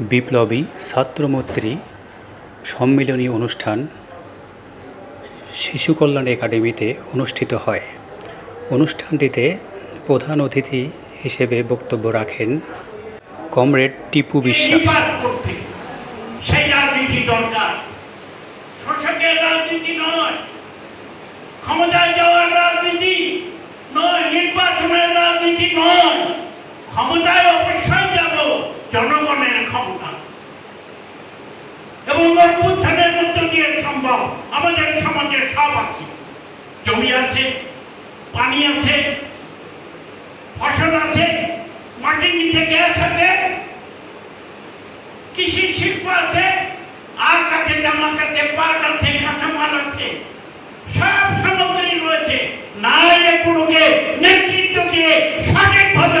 বিপ্লবী ছাত্রমৈত্রী সম্মিলনী অনুষ্ঠান শিশু কল্যাণ একাডেমিতে অনুষ্ঠিত হয়। অনুষ্ঠানটিতে প্রধান অতিথি হিসেবে বক্তব্য রাখেন কমরেড টিপু বিশ্বাস। ক্ষমতায় অভ্যুত্থানের মধ্য দিয়ে সম্ভব। আমাদের সমাজে সব আছে। জমি আছে, পানি আছে, ফসল আছে, মাটির নিচে গ্যাস আছে, কৃষি শিল্প আছে আর কাছে জামা কাছে পাট আছে, কাঁচামাল আছে, সব সামগ্রী রয়েছে। না এগুলোকে নেতৃত্ব দিয়ে সঠিকভাবে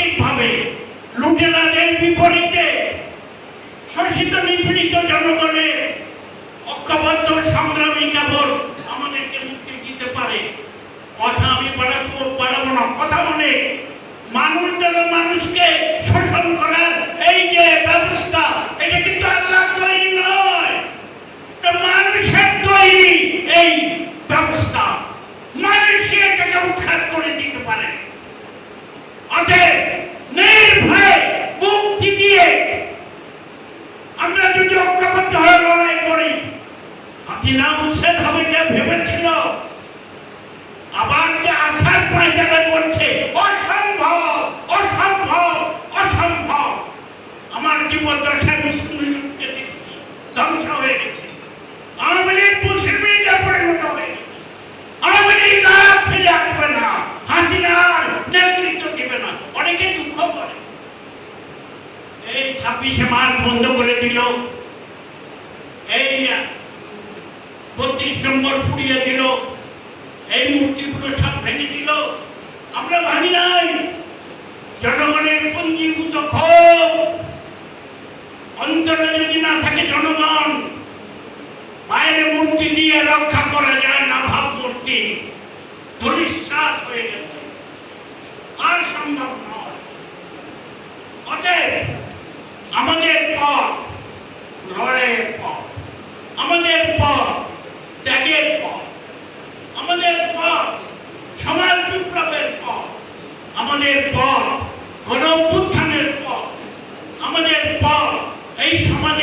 সঠিকভাবে লুটেরাদের বিপরীতে শোষিত নিপীড়িত জনগণের ঐক্যবদ্ধ সংগ্রামী কেবল আমাদেরকে মুক্তি দিতে পারে। কথা আমি বাড়াবো বাড়াবো না, কথা মনে মানুষ যেন মানুষকে শোষণ করার এই যে ব্যবস্থা এটা কিন্তু আল্লাহ তৈরি নয় এটা মানুষের তৈরি এই ব্যবস্থা মানুষই এটাকে উৎখাত করে দিতে পারে অতএব নির্ভয়ে মুক্তি দিয়ে আমরা যদি ঐক্যবদ্ধ হয়ে লড়াই করি হাসিনা উচ্ছেদ হবে যে ভেবেছিল। আবার যে আশার পায়জারে বলছে অসম্ভব অসম্ভব অসম্ভব। আমার জীবন দশা বিষ্ণুকে ধ্বংস হয়ে গেছে। আওয়ামী লীগ মুসলিমে পরিণত হয়ে গেছে। আওয়ামী ফিরে আসবে না হাসিনার নেতৃত্ব দেবে না। অনেকে দুঃখ করে। এই ছাব্বিশে মার্চ বন্ধ করে দিল এই বত্রিশ নম্বর পুড়িয়ে দিল। এই মূর্তিগুলো সব ভেঙে দিল। আমরা ভাঙি নাই, জনগণের পঞ্জীভূত ক্ষোভ। অন্তরে যদি না থাকে জনগণ এই সমাজ